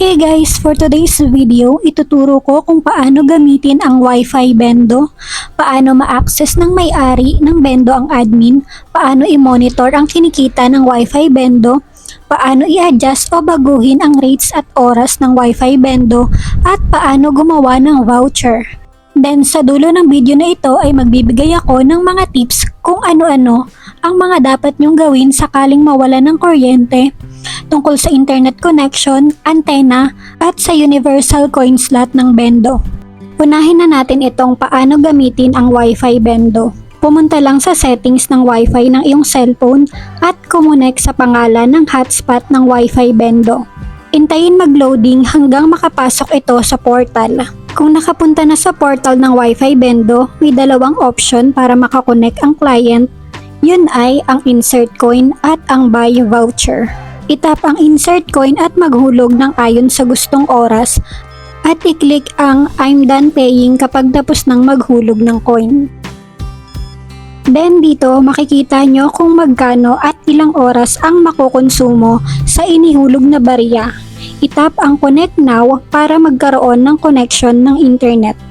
Hey guys, for today's video, ituturo ko kung paano gamitin ang Wi-Fi Bendo, paano ma-access ng may-ari ng Bendo ang admin, paano i-monitor ang kinikita ng Wi-Fi Bendo, paano i-adjust o baguhin ang rates at oras ng Wi-Fi Bendo, at paano gumawa ng voucher. Then sa dulo ng video na ito ay magbibigay ako ng mga tips kung ano-ano ang mga dapat nyong gawin sakaling mawala ng kuryente tungkol sa internet connection, antenna, at sa universal coin slot ng Bendo. Unahin na natin itong paano gamitin ang Wi-Fi Bendo. Pumunta lang sa settings ng Wi-Fi ng iyong cellphone at kumunek sa pangalan ng hotspot ng Wi-Fi Bendo. Intayin mag-loading hanggang makapasok ito sa portal. Kung nakapunta na sa portal ng Wi-Fi Bendo, may dalawang option para makakonek ang client. Yun ay ang insert coin at ang buy voucher. Itap ang insert coin at maghulog ng ayon sa gustong oras at i-click ang I'm done paying kapag tapos ng maghulog ng coin. Then dito makikita nyo kung magkano at ilang oras ang makukonsumo sa inihulog na barya. Itap ang connect now para magkaroon ng connection ng internet.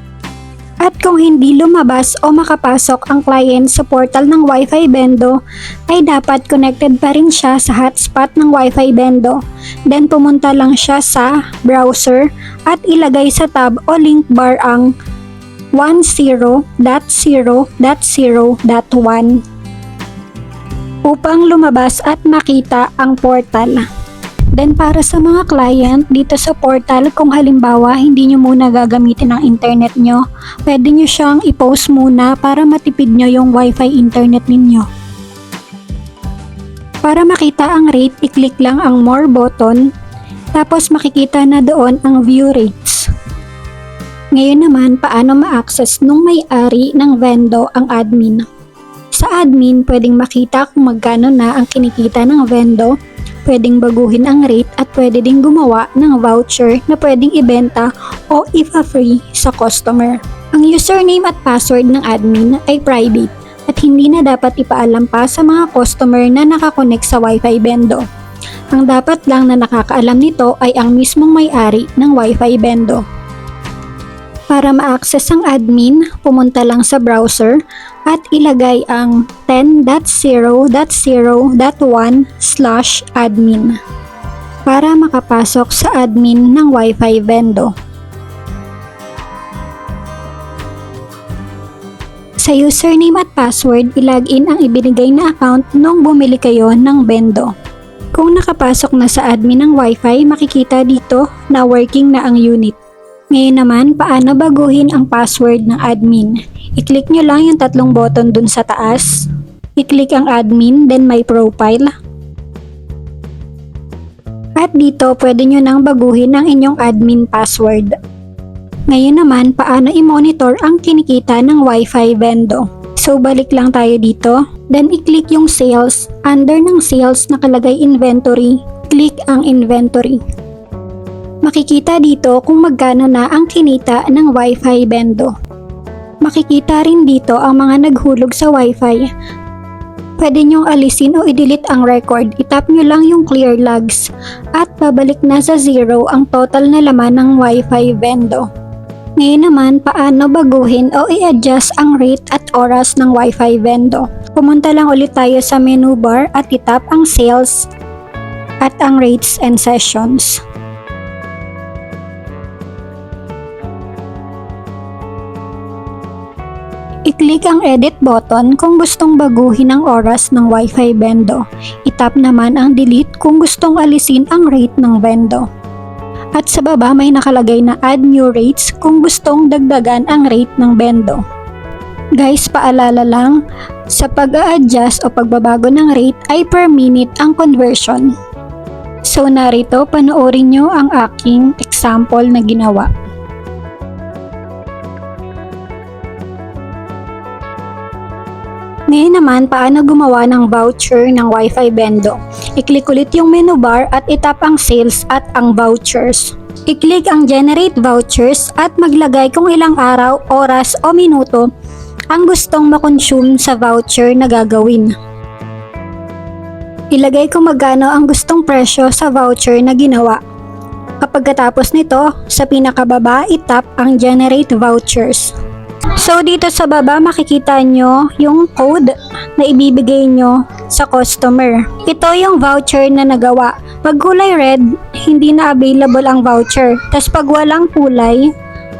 At kung hindi lumabas o makapasok ang client sa portal ng Wi-Fi Bendo, ay dapat connected pa rin siya sa hotspot ng Wi-Fi Bendo. Then pumunta lang siya sa browser at ilagay sa tab o link bar ang 10.0.0.1 upang lumabas at makita ang portal. Then para sa mga client dito sa portal, kung halimbawa hindi nyo muna gagamitin ang internet nyo, pwede nyo siyang i-post muna para matipid nyo yung wifi internet ninyo. Para makita ang rate, i-click lang ang more button, tapos makikita na doon ang view rates. Ngayon naman, paano ma-access nung may-ari ng vendo ang admin? Sa admin, pwedeng makita kung magkano na ang kinikita ng vendo, pwedeng baguhin ang rate at pwede ding gumawa ng voucher na pwedeng ibenta o ipa-free sa customer. Ang username at password ng admin ay private at hindi na dapat ipaalam pa sa mga customer na nakakonect sa Wi-Fi Bendo. Ang dapat lang na nakakaalam nito ay ang mismong may-ari ng Wi-Fi Bendo. Para ma-access ang admin, pumunta lang sa browser at ilagay ang 10.0.0.1 slash admin para makapasok sa admin ng Wi-Fi Vendo. Sa username at password, ilagin ang ibinigay na account nung bumili kayo ng Bendo. Kung nakapasok na sa admin ng Wi-Fi, makikita dito na working na ang unit. Ngayon naman, paano baguhin ang password ng admin? I-click nyo lang yung tatlong button dun sa taas. I-click ang admin, then my profile. At dito, pwede nyo nang baguhin ang inyong admin password. Ngayon naman, paano i-monitor ang kinikita ng Wi-Fi Bendo? So, balik lang tayo dito. Then, i-click yung sales. Under ng sales, nakalagay inventory. Click ang inventory. Makikita dito kung magkano na ang kinita ng Wi-Fi Bendo. Makikita rin dito ang mga naghulog sa Wi-Fi. Pwede nyong alisin o i-delete ang record. Itap nyo lang yung clear logs at babalik na sa zero ang total na laman ng Wi-Fi Bendo. Ngayon naman, paano baguhin o i-adjust ang rate at oras ng Wi-Fi Bendo? Pumunta lang ulit tayo sa menu bar at itap ang sales at ang rates and sessions. I-click ang edit button kung gustong baguhin ang oras ng Wi-Fi Bendo. Itap naman ang delete kung gustong alisin ang rate ng Bendo. At sa baba may nakalagay na add new rates kung gustong dagdagan ang rate ng Bendo. Guys, paalala lang, sa pag-a-adjust o pagbabago ng rate ay per minute ang conversion. So narito, panoorin nyo ang aking example na ginawa. Ngayon naman, paano gumawa ng voucher ng Wi-Fi Bendo? I-click ulit yung menu bar at itap ang sales at ang vouchers. I-click ang generate vouchers at maglagay kung ilang araw, oras o minuto ang gustong makonsume sa voucher na gagawin. Ilagay kung magkano ang gustong presyo sa voucher na ginawa. Kapag katapos nito, sa pinakababa, itap ang generate vouchers. So dito sa baba makikita nyo yung code na ibibigay nyo sa customer. Ito yung voucher na nagawa. Pag kulay red, hindi na available ang voucher. Tapos pag walang kulay,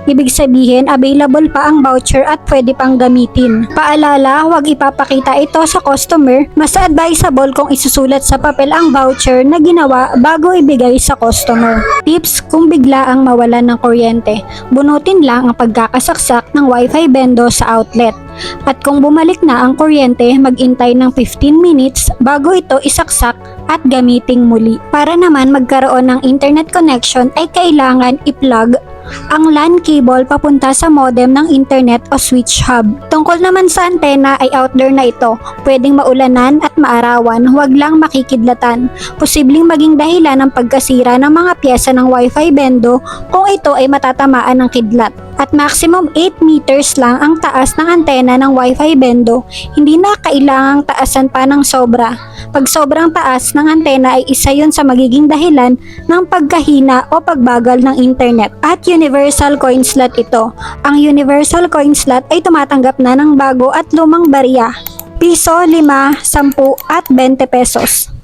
Ibig sabihin, available pa ang voucher at pwede pang gamitin. Paalala, huwag ipapakita ito sa customer. Mas advisable kung isusulat sa papel ang voucher na ginawa bago ibigay sa customer. Tips kung bigla ang mawalan ng kuryente. Bunutin lang ang pagkakasaksak ng wifi bendo sa outlet. At kung bumalik na ang kuryente, magintay ng 15 minutes bago ito isaksak at gamiting muli. Para naman magkaroon ng internet connection ay kailangan i-plug ang LAN cable papunta sa modem ng internet o switch hub. Tungkol naman sa antena ay outdoor na ito. Pwedeng maulanan at maarawan, huwag lang makikidlatan. Posibleng maging dahilan ng pagkasira ng mga pyesa ng wifi bendo kung ito ay matatamaan ng kidlat. At maximum 8 meters lang ang taas ng antena ng wifi bendo, hindi na kailangang taasan pa ng sobra. Pag sobrang taas ng antena ay isa yun sa magiging dahilan ng pagkahina o pagbagal ng internet. At universal coin slot ito. Ang universal coin slot ay tumatanggap na ng bago at lumang barya. Piso, 5, 10 at 20 pesos.